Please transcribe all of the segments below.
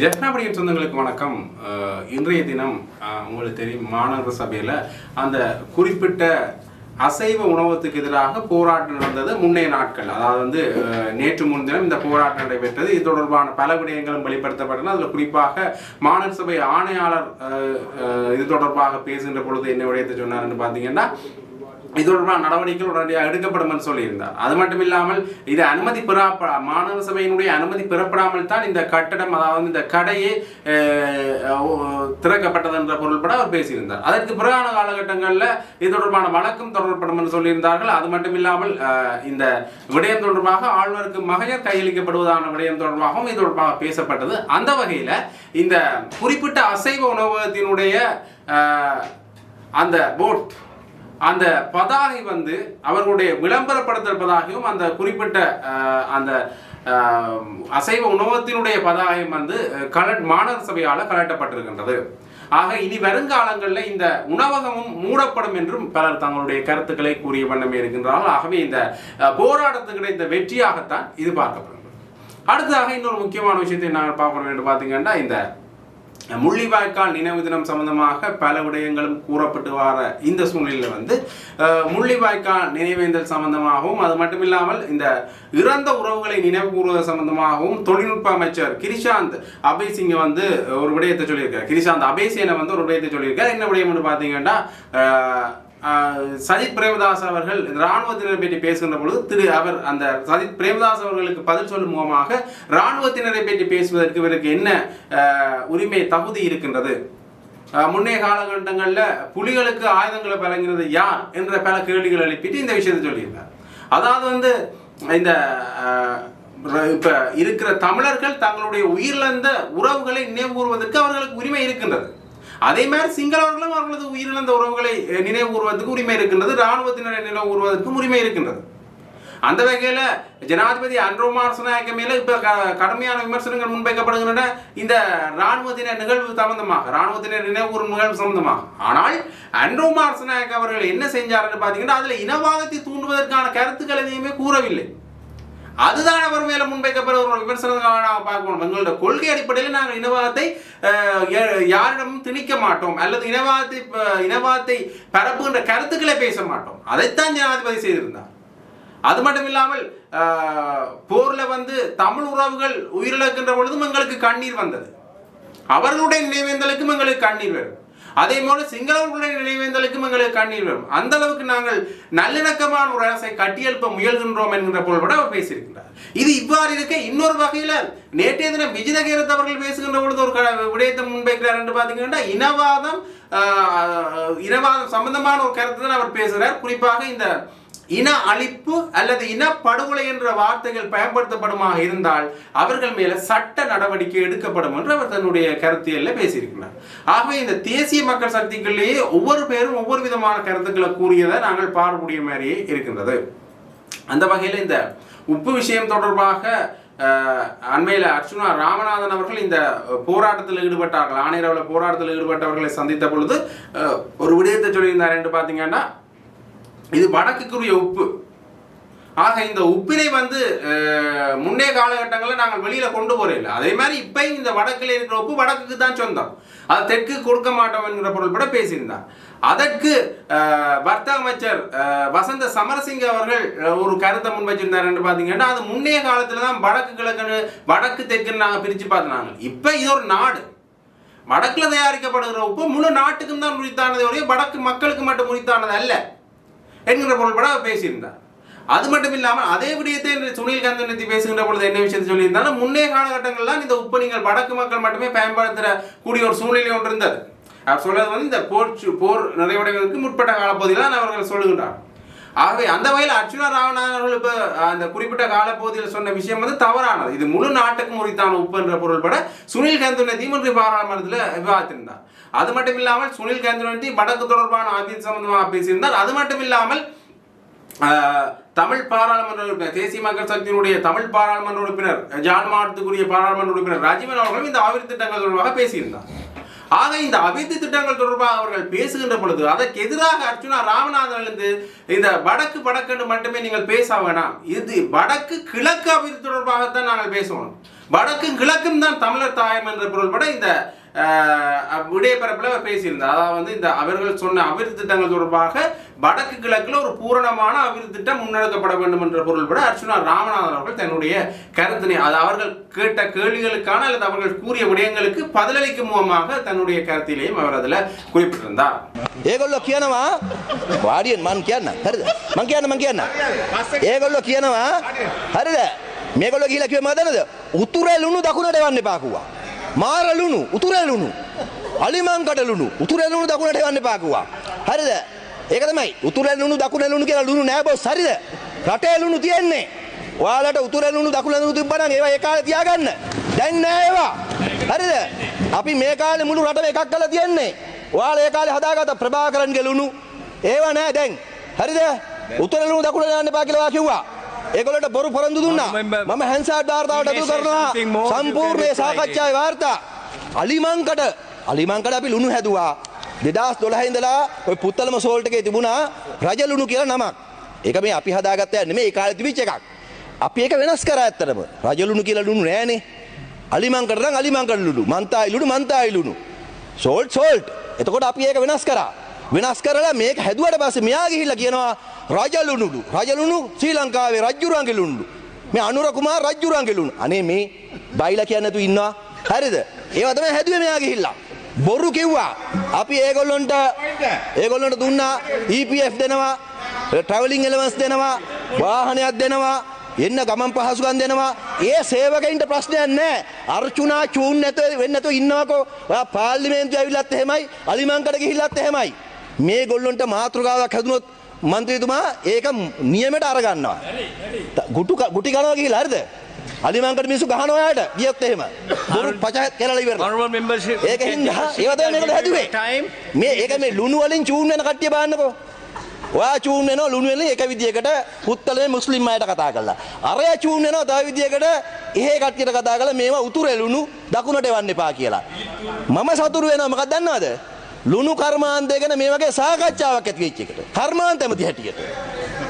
ஜெஃப்னாபடியின் சொந்தங்களுக்கு வணக்கம். இன்றைய தினம் உங்களுக்கு தெரியும் மாநகர சபையில் அந்த குறிப்பிட்ட அசைவ உணவத்துக்கு எதிராக போராட்டம் நடந்தது முன்னைய நாட்கள். அதாவது வந்து நேற்று முன்தினம் இந்த போராட்டம் நடைபெற்றது. இது தொடர்பான பல விடயங்களும் வெளிப்படுத்தப்பட்டன. அதில் குறிப்பாக மாநகர சபை ஆணையாளர் இது தொடர்பாக பேசுகின்ற பொழுது என்ன விடயத்தை சொன்னார்னு பார்த்தீங்கன்னா இது தொடர்பான நடவடிக்கைகள் உடனடியாக எடுக்கப்படும் என்று சொல்லியிருந்தார். அது மட்டும் இல்லாமல் இது அனுமதி பெறப்ப மாணவ சபையினுடைய அனுமதி பெறப்படாமல் தான் இந்த கட்டடம் அதாவது இந்த கடையே திறக்கப்பட்டது என்ற பொருள்பட அவர் பேசியிருந்தார். அதற்கு பிறகான காலகட்டங்களில் இது தொடர்பான வழக்கம் தொடரப்படும் என்று சொல்லியிருந்தார்கள். அது மட்டும் இல்லாமல் இந்த விடயம் தொடர்பாக ஆழ்வருக்கு மகையர் கையளிக்கப்படுவதான விடயம் தொடர்பாகவும் இது தொடர்பாக பேசப்பட்டது. அந்த வகையில் இந்த குறிப்பிட்ட அசைவ உணவகத்தினுடைய அந்த போட் அந்த பதாகை வந்து அவர்களுடைய விளம்பரப்படுத்தல் பதாகையும் அந்த குறிப்பிட்ட அந்த அசைவ உணவகத்தினுடைய பதாகையும் வந்து கலட் மாநகர சபையால் கலட்டப்பட்டிருக்கின்றது. ஆக இனி வருங்காலங்களில் இந்த உணவகமும் மூடப்படும் என்றும் பலர் தங்களுடைய கருத்துக்களை கூறிய வண்ணமே இருக்கின்றார்கள். ஆகவே இந்த அஹ், போராட்டத்துக்கு கிடைத்த வெற்றியாகத்தான் இது பார்க்கப்படுகிறது. அடுத்ததாக இன்னொரு முக்கியமான விஷயத்தை நாங்கள் பார்க்கணும் என்று பார்த்தீங்கன்னா இந்த முள்ளிவாய்க்கால் நினைவு தினம் சம்பந்தமாக பல விடயங்களும் கூறப்பட்டு வர இந்த சூழ்நிலையில் வந்து முள்ளிவாய்க்கால் நினைவேந்தல் சம்பந்தமாகவும் அது மட்டும் இல்லாமல் இந்த இறந்த உறவுகளை நினைவு கூறுவது சம்பந்தமாகவும் தொழில்நுட்ப அமைச்சர் கிரிஷாந்த் அபேசிங்க வந்து ஒரு விடயத்தை சொல்லியிருக்கார். கிரிஷாந்த் அபேசியனை வந்து ஒரு விடயத்தை சொல்லியிருக்கார். என்ன விடயம்னு பார்த்தீங்கன்னா சஜித் பிரேமதாஸ் அவர்கள் இராணுவத்தினரை பற்றி பேசுகின்ற பொழுது திரு அவர் அந்த சஜித் பிரேமதாஸ் அவர்களுக்கு பதில் சொல்லும் மூலமாக இராணுவத்தினரை பற்றி பேசுவதற்கு இவருக்கு என்ன உரிமை தகுதி இருக்கின்றது? முன்னைய காலகட்டங்களில் புலிகளுக்கு ஆயுதங்களை வழங்கினது யார் என்ற பல கேள்விகள் எழுப்பிட்டு இந்த விஷயத்தை சொல்லியிருந்தார். அதாவது வந்து இந்த இப்போ இருக்கிற தமிழர்கள் தங்களுடைய உயிரிழந்த உறவுகளை நினைவு கூறுவதற்கு அவர்களுக்கு உரிமை இருக்கின்றது. அதே மாதிரி சிங்களவர்களும் அவர்களது உயிரிழந்த உறவுகளை நினைவு கூறுவதற்கு உரிமை இருக்கின்றது. இராணுவத்தினரை நினைவு கூறுவதற்கும் உரிமை இருக்கின்றது. அந்த வகையில் ஜனாதிபதி அன்ரோமார் மேலே இப்போ க- கடுமையான விமர்சனங்கள் முன்வைக்கப்படுகின்றன. இந்த இராணுவத்தினர் நிகழ்வு சம்பந்தமாக இராணுவத்தினர் நினைவு கூறும் நிகழ்வு சம்பந்தமாக. ஆனால் அன்ரோமார் அவர்கள் என்ன செஞ்சார்னு பார்த்தீங்கன்னா அதில் இனவாதத்தை தூண்டுவதற்கான கருத்துக்கள் எதையுமே கூறவில்லை. அதுதான் அவர் மேல முன்வைக்கப்படுற ஒரு விமர்சனங்களாக நாங்கள் பார்க்கணும். எங்களோட கொள்கை அடிப்படையில் நாங்கள் இனவாதத்தை யாரிடமும் திணிக்க மாட்டோம். அல்லது இனவாதத்தை இனவாதத்தை பரப்புகின்ற கருத்துக்களை பேச மாட்டோம். அதைத்தான் ஜனாதிபதி செய்திருந்தார். அது மட்டும் இல்லாமல் போர்ல வந்து தமிழ் உறவுகள் உயிரிழக்கின்ற பொழுதும் எங்களுக்கு கண்ணீர் வந்தது. அவர்களுடைய நினைவேந்தலுக்கும் எங்களுக்கு கண்ணீர் வரும். அதே போல சிங்களவர்களுடைய நினைவேந்தலுக்கும் எங்களுக்கு கண்ணீர் வரும். அந்த அளவுக்கு நாங்கள் நல்லிணக்கமான ஒரு அரசை கட்டியெழுப்ப முயல்கின்றோம் என்கின்ற பொருள்பட அவர் பேசியிருக்கிறார் இது இவ்வாறு இருக்க இன்னொரு வகையில் நேற்றைய தினம் விஜயநகரத் அவர்கள் பேசுகின்ற பொழுது ஒரு க- விடயத்தை முன்வைக்கிறார் என்று பார்த்தீங்கன்னா இனவாதம் இனவாதம் சம்பந்தமான ஒரு கருத்து தான் அவர் பேசுகிறார். குறிப்பாக இந்த இன அழிப்பு அல்லது இனப்படுகொலை என்ற வார்த்தைகள் பயன்படுத்தப்படுமாக இருந்தால் அவர்கள் மேல சட்ட நடவடிக்கை எடுக்கப்படும் என்று அவர் தன்னுடைய கருத்தியல்ல பேசியிருக்கிறார். ஆகவே இந்த தேசிய மக்கள் சக்திகளிலேயே ஒவ்வொரு பேரும் ஒவ்வொரு விதமான கருத்துக்களை கூறியதை நாங்கள் பார்க்கக்கூடிய மாதிரியே இருக்கின்றது. அந்த வகையில் இந்த உப்பு விஷயம் தொடர்பாக அண்மையில் அர்ச்சுனா ராமநாதன் அவர்கள் இந்த போராட்டத்தில் ஈடுபட்டார்கள் ஆணையரவில் போராட்டத்தில் ஈடுபட்டவர்களை சந்தித்த பொழுது ஒரு விடயத்தை சொல்லியிருந்தார் என்று பார்த்தீங்கன்னா இது வடக்குக்குரிய உப்பு. ஆக இந்த உப்பினை வந்து முன்னே முன்னைய காலகட்டங்களில் நாங்கள் வெளியில் கொண்டு போறதில்லை. அதே மாதிரி இப்போ இந்த வடக்கில் இருக்கிற உப்பு வடக்குக்கு தான் சொந்தம். அது தெற்கு கொடுக்க மாட்டோம் என்கிற பொருள்பட பேசியிருந்தார் அதற்கு வர்த்தக அமைச்சர் வசந்த சமரசிங்க அவர்கள் ஒரு கருத்தை முன் வச்சிருந்தார் என்று பார்த்தீங்கன்னா அது முன்னைய காலத்தில் தான் வடக்கு கிழக்குன்னு வடக்கு தெற்குன்னு நாங்கள் பிரித்து பார்த்துனாங்க. இப்போ இது ஒரு நாடு. வடக்கில் தயாரிக்கப்படுகிற உப்பு முழு நாட்டுக்கும் தான் முறித்தானதே ஒரே வடக்கு மக்களுக்கு மட்டும் முறித்தானது அல்ல. என்கிற பொருள்பட அவர் பேசியிருந்தார். அது மட்டும் இல்லாமல் அதே விடயத்தை இன்று சுனில் கந்தனத்தி பேசுகின்ற பொழுது என்ன விஷயத்தை சொல்லியிருந்தாலும் முன்னே காலகட்டங்கள்லாம் இந்த உப்பு நீங்கள் வடக்கு மக்கள் மட்டுமே பயன்படுத்துகிற கூடிய ஒரு சூழ்நிலை ஒன்று இருந்தது. அவர் சொல்றது வந்து இந்த போர் போர் நிறைவடைவதற்கு முற்பட்ட காலப்பகுதியில் தான் அவர்கள் சொல்லுகின்றார். ஆகவே அந்த வகையில் அர்ச்சுனா ராவணன் அவர்கள் இப்போ அந்த குறிப்பிட்ட காலப்பகுதியில் சொன்ன விஷயம் வந்து தவறானது. இது முழு நாட்டுக்கு உரித்தான உப்பு என்ற பொருள்பட சுனில் கந்துனதி தீமன்றி பாராளுமன்றத்தில் விவாதித்திருந்தார். அது மட்டும் இல்லாமல் சுனில் கந்துனதி வடக்கு தொடர்பான ஆபீஸ் சம்பந்தமாக பேசியிருந்தார். அது மட்டும் இல்லாமல் தமிழ் பாராளுமன்ற உறுப்பினர் தேசிய மக்கள் சக்தியினுடைய தமிழ் பாராளுமன்ற உறுப்பினர் ஜான் மாவட்டத்துக்குரிய பாராளுமன்ற உறுப்பினர் ராஜீவன் அவர்களும் இந்த அபிவிருத்தி திட்டங்கள் தொடர்பாக பேசியிருந்தார். ஆக இந்த அபிவிருத்தி திட்டங்கள் தொடர்பாக அவர்கள் பேசுகின்ற பொழுது அதற்கு எதிராக அர்ச்சுனா ராமநாதன் எழுந்து இந்த வடக்கு வடக்குன்னு மட்டுமே நீங்கள் பேச வேணாம். இது வடக்கு கிழக்கு அபிவிருத்தி தொடர்பாகத்தான் நாங்கள் பேசணும். வடக்கும் கிழக்கும் தான் தமிழர் தாயம் என்ற பொருள்பட இந்த அஹ், விடயப்பரப்பில் அவர் பேசியிருந்தார் அதாவது வந்து இந்த அவர்கள் சொன்ன அபிவிருத்தி திட்டங்கள் தொடர்பாக வடக்கு கிழக்கில் ஒரு பூரணமான அபிவிருத்தி திட்டம் முன்னெடுக்கப்பட வேண்டும் என்ற பொருள்பட அர்ச்சுனா ராமநாதன் அவர்கள் தன்னுடைய கருத்தினை அது அவர்கள் கேட்ட கேள்விகளுக்கான அல்லது அவர்கள் கூறிய விடயங்களுக்கு பதிலளிக்கும் முகமாக தன்னுடைய கருத்திலேயும் அவர் அதில் குறிப்பிட்டிருந்தார் ඒගොල්ලො කියනවා වාඩියෙන් මං කියන්න හරිද මං කියන්න මං කියන්න ඒගොල්ලො කියනවා හරිද මේගොල්ලො ගිහිලා කිව්වේ මොකදද උතුරේ ලුණු දකුණට එවන්න එපා කිව්වා මාර ලුණු උතුරේ ලුණු අලිමංකඩ ලුණු උතුරේ ලුණු දකුණට එවන්න එපා කිව්වා. හරිද? ඒක තමයි. උතුරේ ලුණු දකුණේ ලුණු කියලා ලුණු නෑ බොස්. හරිද? රටේ ලුණු තියෙන්නේ. ඔයාලට උතුරේ ලුණු දකුණේ ලුණු තිබ්බනම් ඒවා ඒ කාලේ තියාගන්න. දැන් නෑ ඒවා. හරිද? අපි මේ කාලේ මුළු රටම එකක් කරලා තියෙන්නේ. ඔයාලා ඒ කාලේ හදාගත්ත ප්‍රභාකරන්ගේ ලුණු. ඒවා නෑ දැන්. හරිද? උතුරේ ලුණු දකුණේ යන්න එපා කියලා ඔයා කිව්වා. ඒගොල්ලන්ට බොරු පොරොන්දු දුන්නා මම හැන්සාඩ් වාර්තාවට ඇතුළු කරනවා සම්පූර්ණ to සාකච්ඡාවේ වාර්තා අලිමංකඩ අලිමංකඩ අපි ලුණු හැදුවා 2012 ඉඳලා ඔය පුත්තලම සෝල්ට් එකේ තිබුණා රජ ලුණු කියලා නමක්. ඒක මේ අපි හදාගත්ත එක නෙමෙයි ඒ කාලේ තිබිච්ච එකක්. අපි ඒක වෙනස් කරා ඇත්තටම. රජ ලුණු කියලා ලුණු නෑනේ. අලිමංකඩ නම් අලිමංකඩ ලුණු, මන්තායි ලුණු මන්තායි ලුණු. Salt salt. එතකොට අපි ඒක වෙනස් කරා. වෙනස් කරලා මේක හැදුවට පස්සේ මෙයා ගිහිල්ලා කියනවා රජ ලුණුලු. රජ ලුණු ශ්‍රී ලංකාවේ රජුරන්ගේ ලුණුලු. මේ අනුර කුමාර රජුරන්ගේ ලුණු. අනේ මේ බයිලා කියන්නේ නැතු ඉන්නවා. හරිද? ඒවා තමයි හැදුවේ මෙයා ගිහිල්ලා. බොරු කිව්වා. අපි ඒගොල්ලොන්ට ඒගොල්ලොන්ට දුන්නා EPF දෙනවා, ට්‍රැවලින් එලවන්ස් දෙනවා, වාහනයක් දෙනවා, එන්න ගමන් පහසුකම් දෙනවා. ඒ සේවකයින්ට ප්‍රශ්නයක් නැහැ. අර්චුනා චූන් නැතුව වෙන්නේ නැතුව ඉන්නවකෝ. ඔයා පාර්ලිමේන්තුවේ ඇවිල්ලත් එහෙමයි, අලිමංකඩ ගිහිල්ලත් එහෙමයි. මේ ගොල්ලොන්ට මාතෘකාවක් හැදුනොත් මන්ත්‍රීතුමා ඒක නියමයට අරගන්නවා. ගුටු ගුටි කනවා ගිහිල්ලා හරිද? අලිමංකඩ මිනිස්සු ගහනවා යාට ගියොත් එහෙම. බොරු පච කියලා ඉවරලා. Honorable membership. ඒක හින්දා ඒව තමයි මේකට හැදුවේ. මේ ඒක මේ ලුණු වලින් චූන් වෙන කට්ටිය බලන්නකෝ. ඔයා චූන් වෙනවා ලුණු වලින් එක විදියකට පුත්තලේ මුස්ලිම් අයට කතා කරලා. අරයා චූන් වෙනවා තව විදියකට එහෙ කට්ටියට කතා කරලා මේවා උතුරේ ලුණු දකුණට එවන්න එපා කියලා. මම සතුරු වෙනවා මොකක්ද දන්නවද? ලුණු කර්මාන්තය ගැන මේ වගේ සාකච්ඡාවක් ඇති වෙච්ච එකට. කර්මාන්ත ඇමති හැටියට.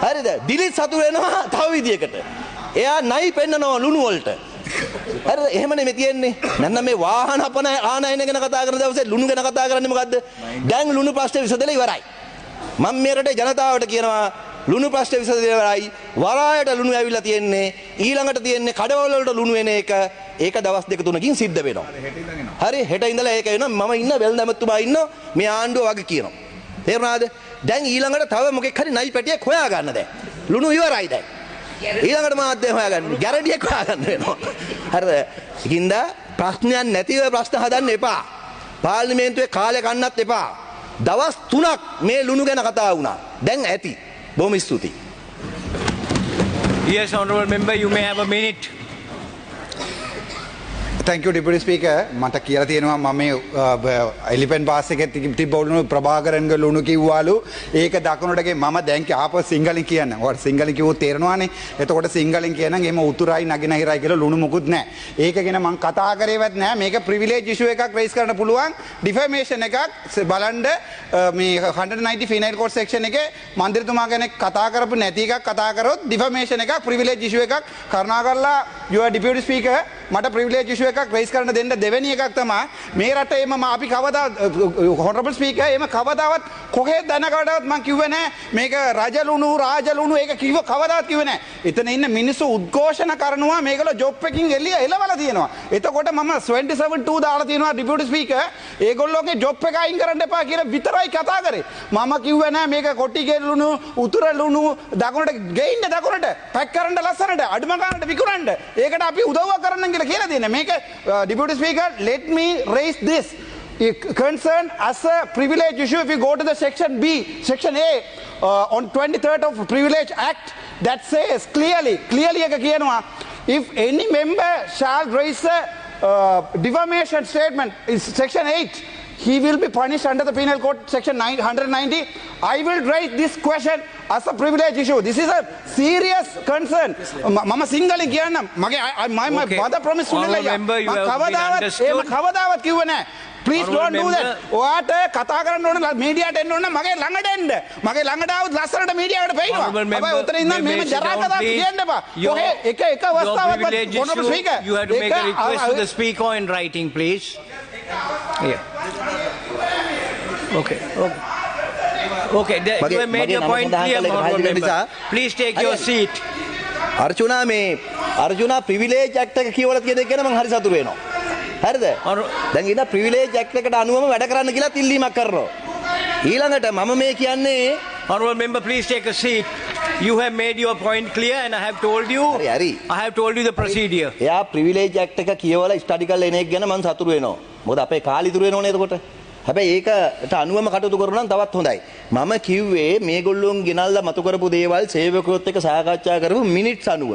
හරිද? දිලිත් සතුරු වෙනවා තව විදියකට. එයා නයි පෙන්නනවා ලුණු වලට. හරි එහෙම නෙමෙයි තියෙන්නේ. නැත්නම් මේ වාහන අපන ආනයන ගැන කතා කරන දවසේ ලුණු ගැන කතා කරන්නේ මොකද්ද? දැන් ලුණු ප්‍රශ්නේ විසඳලා ඉවරයි. මම මේ රටේ ජනතාවට කියනවා ලුණු ප්‍රශ්නේ විසඳලා ඉවරයි. වරායට ලුණු ඇවිල්ලා තියෙන්නේ. ඊළඟට තියෙන්නේ කඩවල වලට ලුණු වෙන එක. ඒක දවස් දෙක තුනකින් සිද්ධ වෙනවා. හරි හෙට ඉඳලා ඒක වෙනවා. මම ඉන්න වෙල්දමතුමා ඉන්නවා. මේ ආණ්ඩුව වගේ කියනවා. තේරුණාද? දැන් ඊළඟට තව මොකෙක් හරි නයි පැටියක් හොයා ගන්න දැන්. ලුණු ඉවරයි දැන්. ඊළඟට මාධ්‍ය හොයාගන්න ගැරඩියක් හොයාගන්න වෙනවා. හරිද? ඒකින්ද ප්‍රශ්නයක් නැතිව ප්‍රශ්න හදන්න එපා. පාර්ලිමේන්තුවේ කාලේ කන්නත් එපා. දවස් 3ක් මේ ලුණු ගැන කතා වුණා. දැන් ඇති. Stuti. Yes, Honorable Member, you may have a minute. Thank you deputy speaker මට කියලා තියෙනවා මම එලිපෙන් පාසක තිබ ඔලුණු ප්‍රභාකරන්ග ලුණු කිව්වාලු. ඒක දකුණටගේ ම දැන්ක ආප සිංහලින් කියන්න. වට සිංහලි කිවූ තේරවානේ එතකොට සිංහලින් කියන එම උතුරයි නගෙන හිරයි කියල ලුණු මුකුත් නෑ ඒකගෙන මං කතා කරේවත් නෑ මේක ප්‍රවිලේ ජිෂුව එකක් රේස් කරන පුළුවන්. ඩිෆමේෂන් එකක්. ස- බලන්ඩ මේ 190 ෆිනල් කෝඩ් සෙක්ෂන් එක මන්දිරතුමා ගැන කතා කරපු නැති එකක් කතා කරොත් ඩිෆමේෂන් එකක් ප්‍රවිලේ ජිෂුව එකක්. කරුණා කරලා යුව ඩිපියුටි ස්පීකර් මට ප්‍රවිලේ ජිෂුව එකක් රේස් කරන්න දෙන්න දෙවැනි එකක් තමා මේ රට එම ම- අපි කවදා හොනරබල් ස්පීකර් එම කවදාවත් කොහෙත් දැනකටවත් මං කිව්වේ නෑ. මේක රජලුණු රාජලුණු ඒක කිව්ව කවදාවත් කිව්වේ නෑ. එතන ඉන්න මිනිස්සු උද්ඝෝෂණ කරනවා මේගොල්ලෝ ජොබ් එකකින් එළිය එලවලා තියෙනවා. එතකොට මම 272 දාලා තියෙනවා ඩිපියුටි ස්පීකර් ඒගොල්ලෝගේ ජොබ් එක අයින් කරන්න එපා කියලා විතරයි කතා කරේ. මම කිව්වේ නෑ මේක කොටි ගෙලුණු උතුර ලුණු දකුණට ගෙයින්න දකුණට පැක් කරන්න ලස්සනට අඩුම ගන්නට විකුණන්න. ඒකට අපි උදව්ව කරන්න කියලා කියලා දෙන්නේ මේක deputy speaker let me raise this concern as a privilege issue if you go to the section B, section A uh, on 23rd of Privilege Act that says clearly, clearly එක කියනවා if any member shall raise a uh, defamation statement is section 8 he will be punished under the Penal Code Section 190. I will raise this question as a privilege issue. This is a serious concern. මම සිංහල කියන්නම්. මගේ මම බද premise සුනල කවදාවත් ඒම කවදාවත් කිව්ව නෑ පලිස් ඩෝන් දද ඔයාට කතා කරන්න ඕන මීඩියට එන්න ඕන මගේ ළඟට එන්න. මගේ ළඟටාවත් ලස්සරට මීඩියාවට පේවා උතර ඉන්න මෙම ජරාකතා කියන්නවා යොහ එක එක අවස්ථාවත් ොන speak speak on writing please. Yeah. Okay, okay. Okay, the- you have made your point clear, honourable member. Please take your seat. Arjuna මේ අර්ජුනා ප්‍රිවිලේජ් ඇක්ට් එක කියවලා තියෙන එක ගැන මම හරි සතුටු වෙනවා. හරිද? දැන් ඉන්න ප්‍රිවිලේජ් ඇක්ට් එකට අනුවම වැඩ කරන්න කියලා තිල්ලීමක් කරනවා. ඊළඟට මම මේ කියන්නේ Honourable member, please take a seat. You have made your point clear and I have told you. I have told you the procedure. එයා ප්‍රිවිලේජ් ඇක්ට් එක කියවලා ස්ටඩි කරලා එන එක ගැන මම සතුටු වෙනවා. මොකද අපේ කාලි ඉතුරු වෙනවනේ එතකොට. හැබැයි ඒකට අනුවම කටයුතු කරනවා නම් තවත් හොඳයි. මම කිව්වේ මේගොල්ලෝන් ගෙනල්ලා මතු කරපු දේවල් සේවකයොත් එක්ක සාකච්ඡා කරපු මිනිත්ස් අනුව.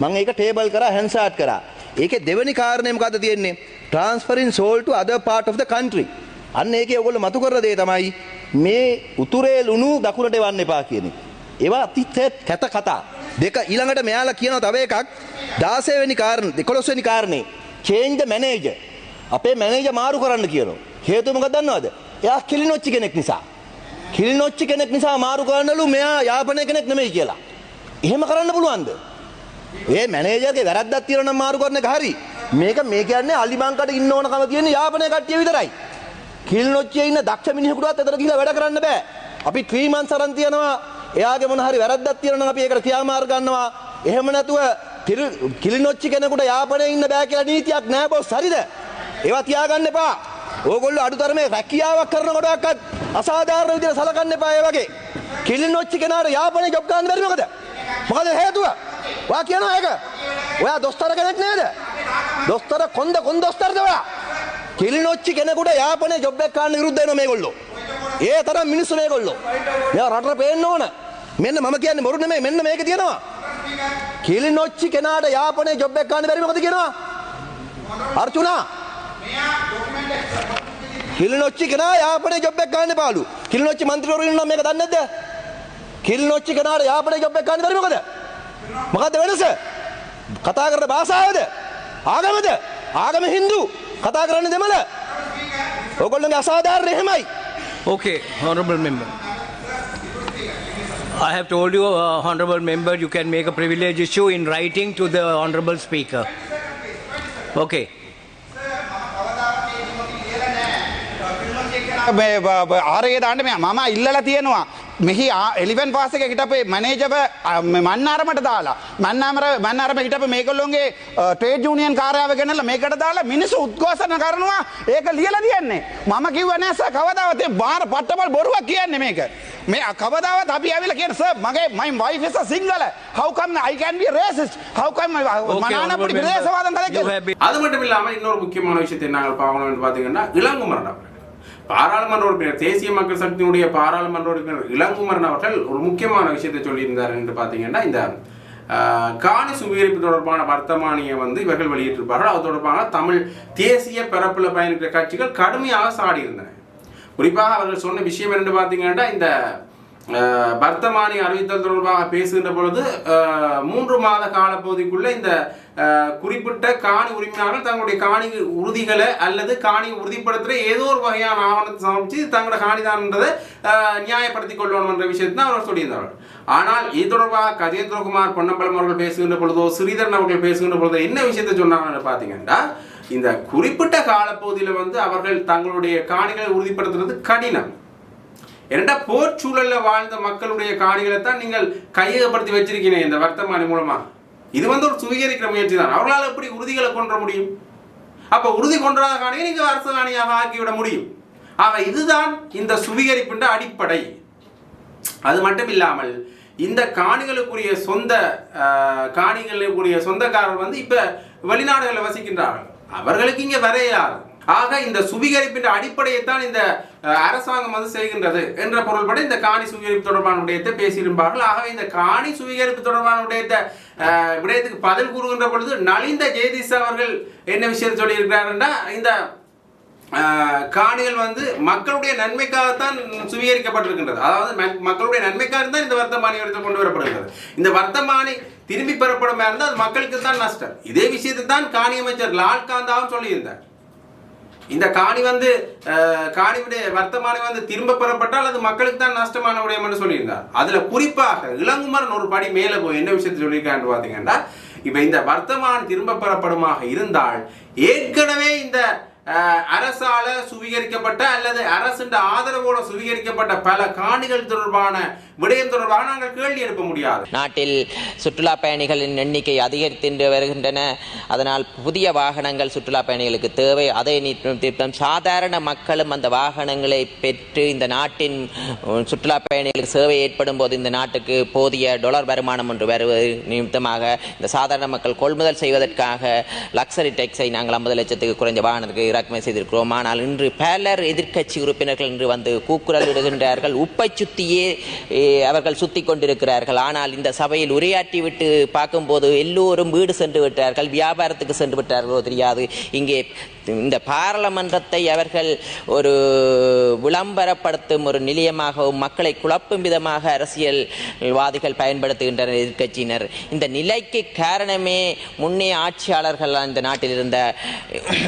මම ඒක ටේබල් කරා හැන්සාට් කරා. ඒකේ දෙවෙනි කාරණය මොකද්ද තියෙන්නේ? transferring soul to other part of the country. අන්න ඒකේ ඔයගොල්ලෝ මතු කරන දේ තමයි මේ උතුරේ ලුණු දකුණට එවන්න එපා කියන එක. ඒවා අතිත් කැත කතා. දෙක ඊළඟට මෙයාලා කියනවා තව එකක් 16 වෙනි කාරණේ 11 වෙනි කාරණේ change the manager. අපේ මැනේජර් මාරු කරන්න කියනවා. හේතුව මොකක්ද දන්නවද? එයා කිලිනොච්චි කෙනෙක් නිසා. කිලිනොච්චි කෙනෙක් නිසා මාරු කරන්නලු මෙයා යාපනය කෙනෙක් නෙමෙයි කියලා. එහෙම කරන්න පුළුවන්ද? ඒ මැනේජර්ගේ වැරද්දක් තියෙනවා නම් මාරු කරන එක හරි. මේක මේ කියන්නේ අලිබංකට ඉන්න ඕනකම තියෙන යාපනය කට්ටිය විතරයි. කිල්නොච්චියේ ඉන්න දක්ෂ මිනිහෙකුටවත් එතන ගිහිල්ලා වැඩ කරන්න බෑ. අපි 3 months අරන් තියනවා. එයාගේ මොන හරි වැරද්දක් තියෙනවා නම් අපි ඒකට ක්‍රියාමාර්ග ගන්නවා. එහෙම නැතුව කිරි- කිලිනොච්චි කෙනෙකුට යාපනයේ ඉන්න බෑ කියලා නීතියක් නෑ බොස්. හරිද? ඒවා තියාගන්න එපා. ඕගොල්ලෝ අඩුතරමේ රැකියාවක් කරනකොටවත් අසාධාරණ විදිහට සලකන්න එපා ඒ වගේ. කිලිනොච්චි කෙනාට යාපනයේ ජොබ් ගන්න බැරි මොකද? මොකද හේතුව? ඔයා කියනවා ඒක. ඔයා දොස්තර කෙනෙක් නේද? දොස්තර කොන්ද කොන් දොස්තරද ඔයා? කිලිනොච්චි කෙනෙකුට යාපනයේ ජොබ් එකක් ගන්න විරුද්ධ වෙනවා මේගොල්ලෝ. ඒ තරම් මිනිස්සු මේගොල්ලෝ. මෙයා රටට පේන්න ඕන. මෙන්න මම කියන්නේ බොරු නෙමෙයි මෙන්න මේක තියෙනවා. කිලිනොච්චි කෙනාට යාපනයේ ජොබ් එකක් ගන්න බැරි මොකද කියනවා? අර්චුනා කිල්නොච්චි කෙනා යාපනයේ ජොබ් එකක් ගන්න එපාලු. කිල්නොච්චි മന്ത്രിවරු ඉන්නවා මේක දන්නේ නැද්ද? කිල්නොච්චි කෙනාට යාපනයේ ජොබ් එකක් ගන්න බැරි මොකද? මොකද්ද වෙනස? කතා කරන භාෂාවද? ආගමද? ආගම Hindu. කතා කරන්නේ දෙමළ. ඕගොල්ලෝගේ අසාධාරණ එහෙමයි. Okay, honorable member. I have told you, uh, honorable member, you can make a privilege issue in writing to the honorable speaker. Okay. ආරේ දාන්න මෙයා. මම ඉල්ලලා තියෙනවා. මෙහි එලිවන් පාසක හිටපේ මනේජව මන්නාරමට දාලා. මන්නාමර මන්නාරම හිටප මේකොල්ලොන්ගේ ට්‍රේඩ් ජූනියන් කාරාව ගැනල මේකට දාලා මිනිස්සු උද්ඝෝෂණ කරනවා. ඒක ලියලා තියන්නේ. මම කිව්ව නැස කවදාවත් ඒ බාර පට්ටමල් බොරුවක් කියන්නේ මේක. මේ කවදාවත් අපි ඇවිල්ලා කියන සර් මගේ my wife is a single. How come i can be racist? How come மனானப்படி பிரதேசவாதம் கதைக்கு அது மட்டும் இல்லாம இன்னொரு முக்கியமான விஷயத்தை நாங்கள் பார்க்கணும்னு பாத்தீங்கன்னா இளங்குமரன் அவர்கள். பாராளுமன்ற உறுப்பினர் தேசிய மக்கள் சக்தியினுடைய பாராளுமன்ற உறுப்பினர் இளங்குமரன் அவர்கள் ஒரு முக்கியமான விஷயத்தை சொல்லியிருந்தார் என்று பார்த்தீங்கன்னா இந்த காணி சுவீகரிப்பு தொடர்பான வர்த்தமானியை வந்து இவர்கள் வெளியிட்டிருப்பார்கள். அது தொடர்பாக தமிழ் தேசிய பிறப்பில் பயணிக்கிற கட்சிகள் கடுமையாக சாடியிருந்தன. குறிப்பாக அவர்கள் சொன்ன விஷயம் என்னன்னு பார்த்தீங்கன்னா இந்த வர்த்தமானி அறிவித்தல் தொடர்பாக பேசுகின்ற பொழுது மூன்று மாத காலப்பகுதிக்குள்ளே இந்த குறிப்பிட்ட காணி உரிமையாளர்கள் தங்களுடைய காணி உறுதிகளை அல்லது காணி உறுதிப்படுத்துகிற ஏதோ ஒரு வகையான ஆவணத்தை சமர்ப்பித்து தங்களோட காணிதான்ன்றதை நியாயப்படுத்தி நியாயப்படுத்திக் கொள்ளணும் என்ற விஷயத்தை தான் அவர் சொல்லியிருந்தார்கள் ஆனால் இது தொடர்பாக கஜேந்திரகுமார் பொன்னம்பலம் அவர்கள் பேசுகின்ற பொழுதோ ஸ்ரீதரன் அவர்கள் பேசுகின்ற பொழுதோ என்ன விஷயத்தை சொன்னாங்கன்னு பார்த்தீங்கன்னா இந்த குறிப்பிட்ட காலப்பகுதியில் வந்து அவர்கள் தங்களுடைய காணிகளை உறுதிப்படுத்துறது கடினம். இரண்டா போர் சூழலில் வாழ்ந்த மக்களுடைய காணிகளை தான் நீங்கள் கையகப்படுத்தி வச்சிருக்கீங்க இந்த வர்த்தமானி மூலமாக இது வந்து ஒரு சுவீகரிக்கிற முயற்சி தான் அவர்களால் எப்படி உறுதிகளை கொன்ற முடியும்? அப்ப உறுதி கொன்றாத காணியை நீங்க அரசு காணியாக ஆக்கிவிட முடியும். ஆக இதுதான் இந்த சுவீகரிப்பின் அடிப்படை. அது மட்டும் இல்லாமல் இந்த காணிகளுக்குரிய சொந்த காணிகளுக்குரிய சொந்தக்காரர் வந்து இப்ப வெளிநாடுகளில் வசிக்கின்றார்கள். அவர்களுக்கு இங்க வரையாது ஆக இந்த சுவீகரிப்பின் அடிப்படையை தான் இந்த அரசாங்கம் வந்து செய்கின்றது என்ற பொருள்பட இந்த காணி சுவீகரிப்பு தொடர்பான விடயத்தை பேசியிருப்பார்கள். ஆகவே இந்த காணி சுவீகரிப்பு தொடர்பான விடயத்தை விடயத்துக்கு பதில் கூறுகின்ற பொழுது நலிந்த ஜெயதீஷ் அவர்கள் என்ன விஷயம் சொல்லியிருக்கிறாருன்னா இந்த காணிகள் வந்து மக்களுடைய நன்மைக்காகத்தான் சுவீகரிக்கப்பட்டிருக்கின்றது. அதாவது மக்- மக்களுடைய நன்மைக்காக தான் இந்த வர்த்தமானி எடுத்து கொண்டு வரப்படுகிறது இந்த வர்த்தமானி திரும்பி பெறப்படும் இருந்தால் அது மக்களுக்கு தான் நஷ்டம். இதே விஷயத்தை தான் காணி அமைச்சர் லால் காந்தாவும் சொல்லியிருந்தார். இந்த காணி வந்து காணியுடைய வர்த்தமானி வந்து திரும்ப பெறப்பட்டால் அது மக்களுக்கு தான் நஷ்டமான விடயம்னு சொல்லியிருந்தார். அதுல குறிப்பாக இளங்குமரன் ஒரு படி மேலே போய் என்ன விஷயத்தை சொல்லியிருக்கான்னு பார்த்தீங்கன்னா இப்ப இந்த வர்த்தமானி திரும்ப பெறப்படுமாக இருந்தால் ஏற்கனவே இந்த அரசால சுவீகரிக்கப்பட்ட அல்லது அரசின் ஆதரவோட சுவீகரிக்கப்பட்ட பல காணிகள் தொடர்பான விடயம் தொடர்பாக நாங்கள் கேள்வி எழுப்ப முடியாது. நாட்டில் சுற்றுலா பயணிகளின் எண்ணிக்கை அதிகரித்து வருகின்றன. அதனால் புதிய வாகனங்கள் சுற்றுலா பயணிகளுக்கு தேவை. அதை திட்டம் சாதாரண மக்களும் அந்த வாகனங்களை பெற்று இந்த நாட்டின் சுற்றுலா பயணிகளுக்கு சேவை ஏற்படும் போது இந்த நாட்டுக்கு போதிய டொலர் வருமானம் ஒன்று வருவது நிமித்தமாக இந்த சாதாரண மக்கள் கொள்முதல் செய்வதற்காக லக்ஸரி டெக்ஸை நாங்கள் ஐம்பது லட்சத்துக்கு குறைஞ்ச வாகனத்துக்கு இறக்குமதி செய்திருக்கிறோம். ஆனால் இன்று பலர் எதிர்க்கட்சி உறுப்பினர்கள் இன்று வந்து கூக்குரல் இடுகின்றார்கள். உப்பை சுத்தியே அவர்கள் சுத்தி கொண்டிருக்கிறார்கள். ஆனால் இந்த சபையில் உரையாற்றி விட்டு பார்க்கும்போது எல்லோரும் வீடு சென்று விட்டார்கள். வியாபாரத்துக்கு சென்று விட்டார்களோ தெரியாது. இங்கே இந்த பாராளுமன்றத்தை அவர்கள் ஒரு விளம்பரப்படுத்தும் ஒரு நிலையமாகவும் மக்களை குழப்பும் விதமாக அரசியல்வாதிகள் பயன்படுத்துகின்றனர் எதிர்கட்சியினர் இந்த நிலைக்கு காரணமே முன்னே ஆட்சியாளர்கள் இந்த நாட்டில் இருந்த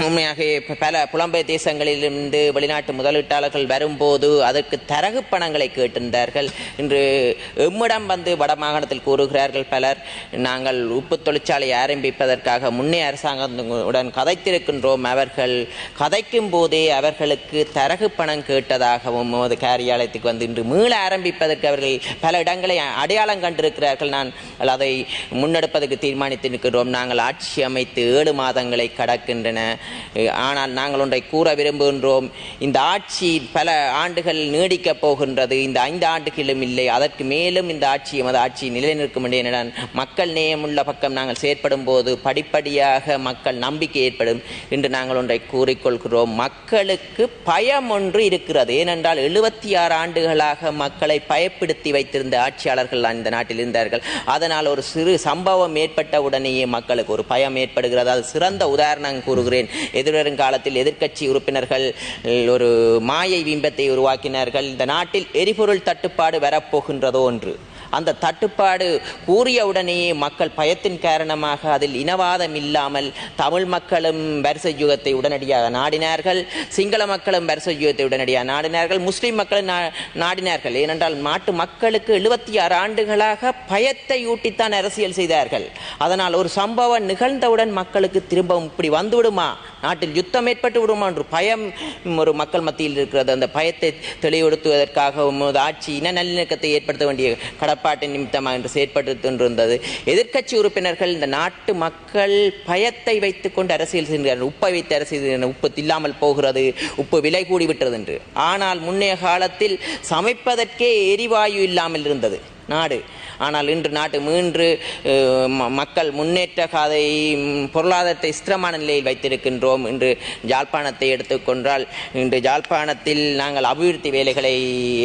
உண்மையாக பல புலம்பெயர் தேசங்களிலிருந்து வெளிநாட்டு முதலீட்டாளர்கள் வரும்போது அதற்கு தரகு பணங்களை கேட்டிருந்தார்கள். இன்று எம்மிடம் வந்து வடமாகாணத்தில் கூறுகிறார்கள் பலர் நாங்கள் உப்பு தொழிற்சாலை ஆரம்பிப்பதற்காக முன்னே அரசாங்கத்துடன் கதைத்திருக்கின்றோம். அவர்கள் கதைக்கும் போதே அவர்களுக்கு தரகு பணம் கேட்டதாகவும் அது காரியாலயத்துக்கு வந்து இன்று மீள ஆரம்பிப்பதற்கு அவர்கள் பல இடங்களை அடையாளம் கண்டிருக்கிறார்கள். நான் அதை முன்னெடுப்பதற்கு தீர்மானித்திருக்கிறோம் நாங்கள் ஆட்சி அமைத்து ஏழு மாதங்களை கடக்கின்றன. ஆனால் நாங்கள் ஒன்றை கூற விரும்புகின்றோம். இந்த ஆட்சி பல ஆண்டுகள் நீடிக்கப் போகின்றது. இந்த ஐந்து ஆண்டுகளும் இல்லை. அதற்கு மேலும் இந்த ஆட்சி எமது ஆட்சி நிலைநிற்கும் என்று மக்கள் நேயமுள்ள பக்கம் நாங்கள் செயற்படும் போது படிப்படியாக மக்கள் நம்பிக்கை ஏற்படும். என்று நாங்கள் ஒன்றை கூறிக்கொள்கிறோம். மக்களுக்கு பயம் ஒன்று இருக்கிறது. ஏனென்றால் எழுபத்தி ஆறு ஆண்டுகளாக மக்களை பயப்படுத்தி வைத்திருந்த ஆட்சியாளர்கள் தான் இந்த நாட்டில் இருந்தார்கள். அதனால் ஒரு சிறு சம்பவம் ஏற்பட்ட உடனேயே மக்களுக்கு ஒரு பயம் ஏற்படுகிறது. அது சிறந்த உதாரணம் கூறுகிறேன். எதிர்வரும் காலத்தில் எதிர்க்கட்சி உறுப்பினர்கள் ஒரு மாயை பிம்பத்தை உருவாக்கினார்கள். இந்த நாட்டில் எரிபொருள் தட்டுப்பாடு வரப்போகின்றதோ ஒன்று. அந்த தட்டுப்பாடு கூறியவுடனேயே மக்கள் பயத்தின் காரணமாக அதில் இனவாதம் இல்லாமல் தமிழ் மக்களும் வரிசை யுகத்தை உடனடியாக நாடினார்கள் சிங்கள மக்களும் வரிசை யுகத்தை உடனடியாக நாடினார்கள் முஸ்லீம் மக்களும் நா- நாடினார்கள். ஏனென்றால் நாட்டு மக்களுக்கு எழுபத்தி ஆறு ஆண்டுகளாக பயத்தை ஊட்டித்தான் அரசியல் செய்தார்கள். அதனால் ஒரு சம்பவம் நிகழ்ந்தவுடன் மக்களுக்கு திரும்பவும் இப்படி வந்துவிடுமா? நாட்டில் யுத்தம் ஏற்பட்டு விடுமா என்று பயம் ஒரு மக்கள் மத்தியில் இருக்கிறது. அந்த பயத்தை தெளிவுபடுத்துவதற்காகவும் ஆட்சி இன நல்லிணக்கத்தை ஏற்படுத்த வேண்டிய கடப்பாட்டின் நிமித்தமாக என்று செயற்பட்டு இருந்தது எதிர்க்கட்சி உறுப்பினர்கள் இந்த நாட்டு மக்கள் பயத்தை வைத்துக் கொண்டு அரசியல் செய்கிறார்கள் உப்பை வைத்து அரசியல் செய்கிறார்கள். உப்பு இல்லாமல் போகிறது. உப்பு விலை கூடிவிட்டது என்று. ஆனால் முன்னைய காலத்தில் சமைப்பதற்கே எரிவாயு இல்லாமல் இருந்தது. நாடு. ஆனால் இன்று நாட்டு மீன்று மக்கள் முன்னேற்ற காதை பொருளாதாரத்தை ஸ்திரமான நிலையில் வைத்திருக்கின்றோம். இன்று ஜாழ்ப்பாணத்தை எடுத்துக்கொண்டால் இன்று ஜாழ்ப்பாணத்தில் நாங்கள் அபிவிருத்தி வேலைகளை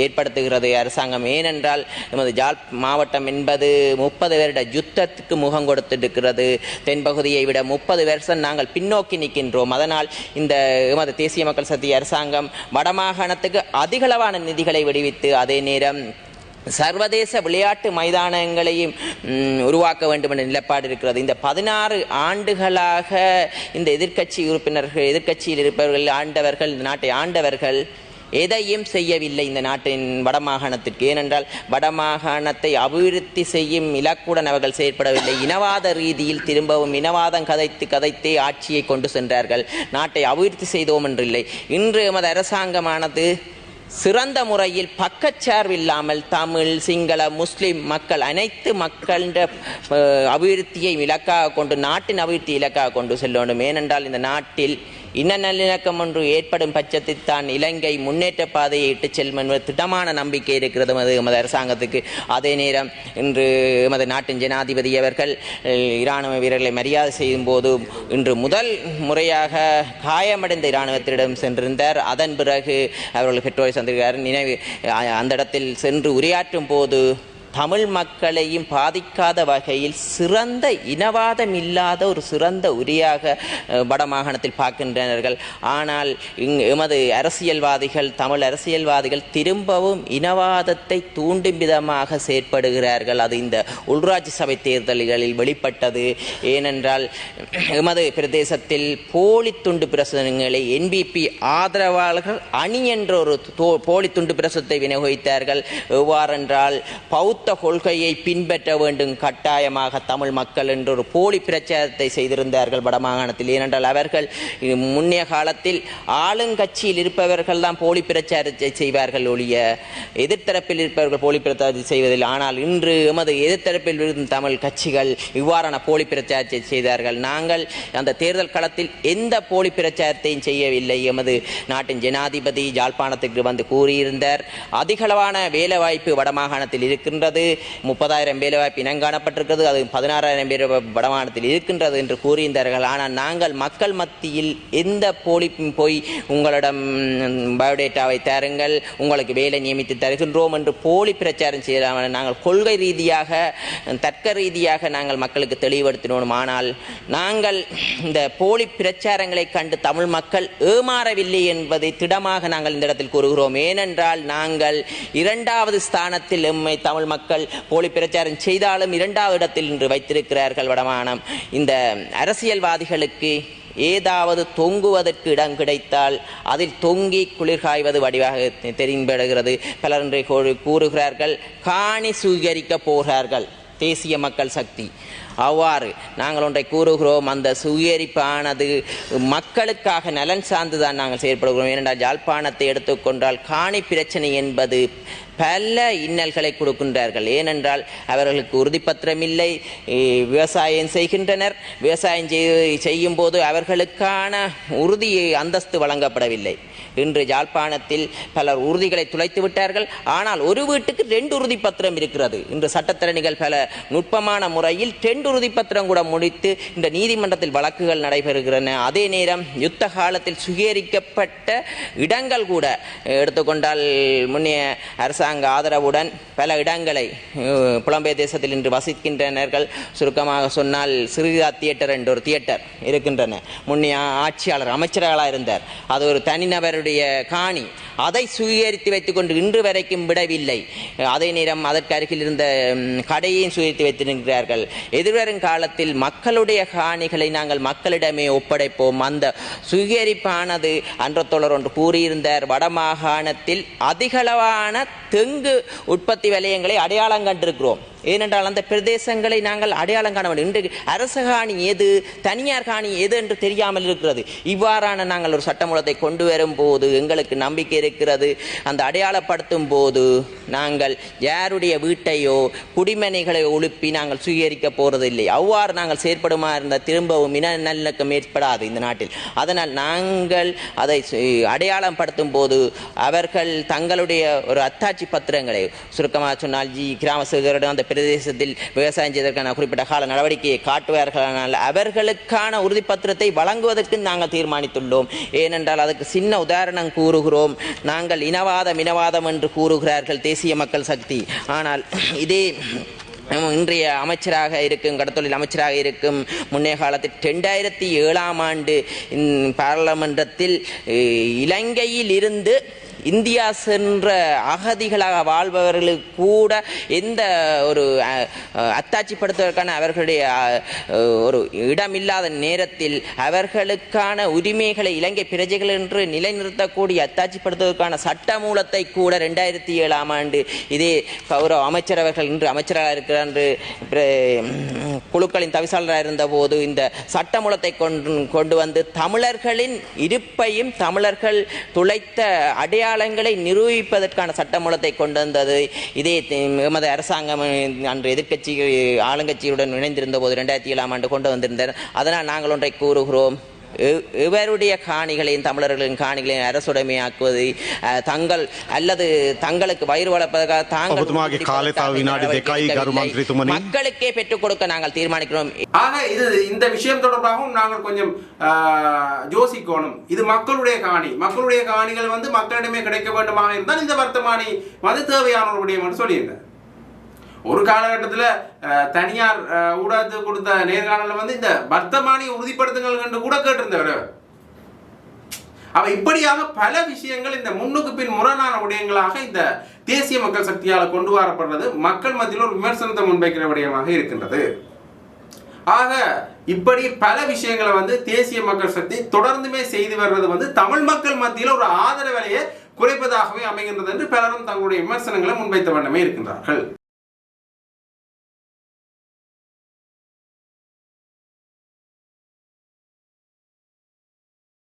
ஏற்படுத்துகிறது அரசாங்கம். ஏனென்றால் நமது ஜாழ் மாவட்டம் என்பது முப்பது வருட யுத்தத்துக்கு முகம் கொடுத்திருக்கிறது. தென்பகுதியை விட முப்பது வருஷம் நாங்கள் பின்னோக்கி நிற்கின்றோம். அதனால் இந்த எமது தேசிய மக்கள் சக்தி அரசாங்கம் வடமாகாணத்துக்கு அதிகளவான நிதிகளை விடுவித்து அதே நேரம் சர்வதேச விளையாட்டு மைதானங்களையும் உருவாக்க வேண்டும் என்ற நிலைப்பாடு இருக்கிறது. இந்த பதினாறு ஆண்டுகளாக இந்த எதிர்க்கட்சி உறுப்பினர்கள் எதிர்க்கட்சியில் இருப்பவர்கள் ஆண்டவர்கள் இந்த நாட்டை ஆண்டவர்கள் எதையும் செய்யவில்லை இந்த நாட்டின் வடமாகாணத்திற்கு. ஏனென்றால் வடமாகாணத்தை அபிவிருத்தி செய்யும் இலக்குடன் அவர்கள் செயற்படவில்லை. இனவாத ரீதியில் திரும்பவும் இனவாதம் கதைத்து கதைத்தே ஆட்சியை கொண்டு சென்றார்கள். நாட்டை அபிவிருத்தி செய்தோம் என்றில்லை. இன்று எமது அரசாங்கமானது சிறந்த முறையில் பக்கச்சார்வில்லாமல் தமிழ் சிங்கள முஸ்லிம் மக்கள் அனைத்து மக்களின் அபிவிருத்தியை இலக்காக கொண்டு நாட்டின் அபிவிருத்தி இலக்காக கொண்டு செல்ல வேண்டும் ஏனென்றால் இந்த நாட்டில் இன நல்லிணக்கம் ஒன்று ஏற்படும் பட்சத்தில் தான் இலங்கை முன்னேற்ற பாதையை இட்டு செல்லும் என்ற திடமான நம்பிக்கை இருக்கிறது எமது எமது அரசாங்கத்துக்கு. அதே நேரம் இன்று எமது நாட்டின் ஜனாதிபதி அவர்கள் இராணுவ வீரர்களை மரியாதை செய்யும் போது இன்று முதல் முறையாக காயமடைந்த இராணுவத்திடம் சென்றிருந்தார். அதன் பிறகு அவர்கள் பெற்றோரை சந்திருக்கிறார். நினைவு அந்த இடத்தில் சென்று உரையாற்றும் போது தமிழ் மக்களையும் பாதிக்காத வகையில் சிறந்த இனவாதம் இல்லாத ஒரு சிறந்த உரியாக வடமாகாணத்தில் பார்க்கின்றனர்கள். ஆனால் இங் எமது அரசியல்வாதிகள் தமிழ் அரசியல்வாதிகள் திரும்பவும் இனவாதத்தை தூண்டும் விதமாக செயற்படுகிறார்கள். அது இந்த உள்ராட்சி சபை தேர்தல்களில் வெளிப்பட்டது. ஏனென்றால் எமது பிரதேசத்தில் போலி துண்டு பிரசுரங்களை என்பிபி ஆதரவாளர்கள் அணி என்ற ஒரு தோ- போலி துண்டு பிரசுரத்தை விநியோகித்தார்கள். எவ்வாறென்றால் பௌத்த கொள்கையை பின்பற்ற வேண்டும் கட்டாயமாக தமிழ் மக்கள் என்று ஒரு போலி பிரச்சாரத்தை செய்திருந்தார்கள் வடமாகாணத்தில் ஏனென்றால் அவர்கள் முன்னைய காலத்தில் ஆளுங்கட்சியில் இருப்பவர்கள் தான் போலி பிரச்சாரத்தை செய்வார்கள் ஒழிய எதிர்த்தரப்பில் இருப்பவர்கள் போலி பிரச்சாரத்தை செய்வதில்லை. ஆனால் இன்று எமது எதிர்த்தரப்பில் இருக்கும் தமிழ் கட்சிகள் இவ்வாறான போலி பிரச்சாரத்தை செய்தார்கள். நாங்கள் அந்த தேர்தல் களத்தில் எந்த போலி பிரச்சாரத்தையும் செய்யவில்லை. எமது நாட்டின் ஜனாதிபதி ஜாழ்ப்பாணத்துக்கு வந்து கூறியிருந்தார். அதிகளவான வேலைவாய்ப்பு வடமாகாணத்தில் இருக்கின்றது. முப்பதாயிரம் வேலைவாய்ப்பு இனங்காணப்பட்டிருக்கிறது அது பதினாறாயிரம் பேர் வடமானத்தில் இருக்கின்றது என்று கூறியிருந்தார்கள். ஆனால் நாங்கள் மக்கள் மத்தியில் எந்த போலி போய் உங்களிடம் பயோடேட்டாவை தருங்கள் உங்களுக்கு வேலை நியமித்து தருகின்றோம் என்று போலி பிரச்சாரம் செய்யலாம் நாங்கள் கொள்கை ரீதியாக தர்க்க ரீதியாக நாங்கள் மக்களுக்கு தெளிவுபடுத்தினோம். ஆனால் நாங்கள் இந்த போலி பிரச்சாரங்களை கண்டு தமிழ் மக்கள் ஏமாறவில்லை என்பதை திடமாக நாங்கள் இந்த இடத்தில் கூறுகிறோம். ஏனென்றால் நாங்கள் இரண்டாவது ஸ்தானத்தில் எம்மை தமிழ் மக்கள் போலி பிரச்சாரம் செய்தாலும் இரண்டாவது இடத்தில் இன்று வைத்திருக்கிறார்கள் வடமானம். இந்த அரசியல்வாதிகளுக்கு ஏதாவது தொங்குவதற்கு இடம் கிடைத்தால் அதில் தொங்கி குளிர்காய்வது வடிவாக தெரிம்படுகிறது பலர் இன்றைய கூறுகிறார்கள் காணி சுவீகரிக்க போகிறார்கள். தேசிய மக்கள் சக்தி. அவ்வாறு நாங்கள் ஒன்றை கூறுகிறோம் அந்த சுயரிப்பானது மக்களுக்காக நலன் சார்ந்துதான் நாங்கள் செயற்படுகிறோம். ஏனென்றால் யாழ்ப்பாணத்தை எடுத்துக்கொண்டால் காணி பிரச்சனை என்பது பல இன்னல்களை கொடுக்கின்றார்கள். ஏனென்றால் அவர்களுக்கு உறுதிப்பத்திரம் இல்லை விவசாயம் செய்கின்றனர். விவசாயம் செய்- செய்யும் போது அவர்களுக்கான உறுதி அந்தஸ்து வழங்கப்படவில்லை. இன்று யாழ்ப்பாணத்தில் பலர் உறுதிகளை துளைத்து விட்டார்கள். ஆனால் ஒரு வீட்டுக்கு ரெண்டு உறுதிப்பத்திரம் இருக்கிறது. இன்று சட்டத்திறனிகள் பல நுட்பமான முறையில் ரெண்டு உறுதிப்பத்திரம் கூட முடித்து இந்த நீதிமன்றத்தில் வழக்குகள் நடைபெறுகின்றன. அதே நேரம் யுத்த காலத்தில் சுகீகரிக்கப்பட்ட இடங்கள் கூட எடுத்துக்கொண்டால் முன்னைய அரசாங்க ஆதரவுடன் பல இடங்களை புலம்பெயர் தேசத்தில் இன்று வசிக்கின்றனர்கள். சுருக்கமாக சொன்னால் சிறிதா தியேட்டர் என்ற ஒரு தியேட்டர் இருக்கின்றன. முன்னைய ஆட்சியாளர் அமைச்சர்களாக இருந்தார் அது ஒரு தனிநபர் தனிநபருடைய காணி. அதை சுவீகரித்து வைத்துக்கொண்டு இன்று வரைக்கும் விடவில்லை. அதே நேரம் அதற்கு அருகில் இருந்த கடையையும் சுயரித்து வைத்திருக்கிறார்கள். எதிர்வரும் காலத்தில் மக்களுடைய காணிகளை நாங்கள் மக்களிடமே ஒப்படைப்போம். அந்த சுவீகரிப்பானது அன்றத்தோழர் ஒன்று கூறியிருந்தார். வடமாகாணத்தில் அதிகளவான தெங்கு உற்பத்தி வலயங்களை அடையாளம் கண்டிருக்கிறோம். ஏனென்றால் அந்த பிரதேசங்களை நாங்கள் அடையாளம் காண வேண்டும். இன்று அரச காணி எது தனியார் காணி எது என்று தெரியாமல் இருக்கிறது. இவ்வாறான நாங்கள் ஒரு சட்டமூலத்தை கொண்டு வரும்போது எங்களுக்கு நம்பிக்கை இருக்கிறது. அந்த அடையாளப்படுத்தும் போது நாங்கள் யாருடைய வீட்டையோ குடிமனைகளை ஒழுப்பி நாங்கள் சுயரிக்க இல்லை அவ்வாறு நாங்கள் செயற்படுமா இருந்த திரும்பவும் இன நல்லக்கம் ஏற்படாது இந்த நாட்டில். அதனால் நாங்கள் அதை அடையாளம் படுத்தும் போது அவர்கள் தங்களுடைய ஒரு அத்தாட்சி பத்திரங்களை சுருக்கமாக சொன்னால் ஜி கிராம சேகரிடம் அந்த பிரதேசத்தில் விவசாயம் செய்வதற்கான குறிப்பிட்ட கால நடவடிக்கையை காட்டுவார்களானால் அவர்களுக்கான உறுதிப்பத்திரத்தை வழங்குவதற்கு நாங்கள் தீர்மானித்துள்ளோம். ஏனென்றால் அதுக்கு சின்ன உதாரணம் கூறுகிறோம். நாங்கள் இனவாதம் இனவாதம் என்று கூறுகிறார்கள் தேசிய மக்கள் சக்தி. ஆனால் இதே இன்றைய அமைச்சராக இருக்கும் கடத்தொழில் அமைச்சராக இருக்கும் முன்னைய காலத்தில் ரெண்டாயிரத்தி ஏழாம் ஆண்டு பாராளுமன்றத்தில் இலங்கையில் இருந்து இந்தியா சென்ற அகதிகளாக வாழ்பவர்களுக்கு கூட எந்த ஒரு அத்தாட்சிப்படுத்துவதற்கான அவர்களுடைய ஒரு இடமில்லாத நேரத்தில் அவர்களுக்கான உரிமைகளை இலங்கை பிரஜைகள் என்று நிலைநிறுத்தக்கூடிய அத்தாட்சிப்படுத்துவதற்கான சட்ட மூலத்தை கூட ரெண்டாயிரத்தி ஏழாம் ஆண்டு இதே கௌரவ அமைச்சர் அவர்கள் இன்று அமைச்சராக இருக்கிறார் என்று குழுக்களின் தவிசாளராக இருந்தபோது இந்த சட்டமூலத்தை கொண்டு கொண்டு வந்து தமிழர்களின் இருப்பையும் தமிழர்கள் துளைத்த அடையாள அடையாளங்களை நிரூபிப்பதற்கான சட்டமூலத்தை கொண்டு வந்தது. இதே எமது அரசாங்கம் அன்று எதிர்க்கட்சி ஆளுங்கட்சியுடன் இணைந்திருந்த போது ரெண்டாயிரத்தி ஏழாம் ஆண்டு கொண்டு வந்திருந்தார். அதனால் நாங்கள் ஒன்றை கூறுகிறோம். இவருடைய காணிகளையும் தமிழர்களின் காணிகளையும் அரசுடைமையாக்குவது தங்கள் அல்லது தங்களுக்கு வயிறு வளர்ப்பதற்காக தாங்கள் மக்களுக்கே பெற்றுக் கொடுக்க நாங்கள் தீர்மானிக்கிறோம். ஆக இது இந்த விஷயம் தொடர்பாகவும் நாங்கள் கொஞ்சம் யோசிக்கணும். இது மக்களுடைய காணி. மக்களுடைய காணிகள் வந்து மக்களிடமே கிடைக்க வேண்டுமாக இருந்தால் இந்த வர்த்தமானி வந்து தேவையான ஒரு ஒரு காலகட்டத்தில் தனியார் ஊடகத்துக்கு கொடுத்த நேர்காணலில் வந்து இந்த வர்த்தமானியை உறுதிப்படுத்துங்கள் என்று கூட கேட்டிருந்தவர் அவ இப்படியாக பல விஷயங்கள் இந்த முன்னுக்கு பின் முரணான விடயங்களாக இந்த தேசிய மக்கள் சக்தியால் கொண்டு வரப்படுறது மக்கள் மத்தியில் ஒரு விமர்சனத்தை முன்வைக்கிற விடயமாக இருக்கின்றது. ஆக இப்படி பல விஷயங்களை வந்து தேசிய மக்கள் சக்தி தொடர்ந்துமே செய்து வர்றது வந்து தமிழ் மக்கள் மத்தியில் ஒரு ஆதரவு குறைப்பதாகவே அமைகின்றது என்று பலரும் தங்களுடைய விமர்சனங்களை முன்வைத்த வண்ணமே இருக்கின்றார்கள்.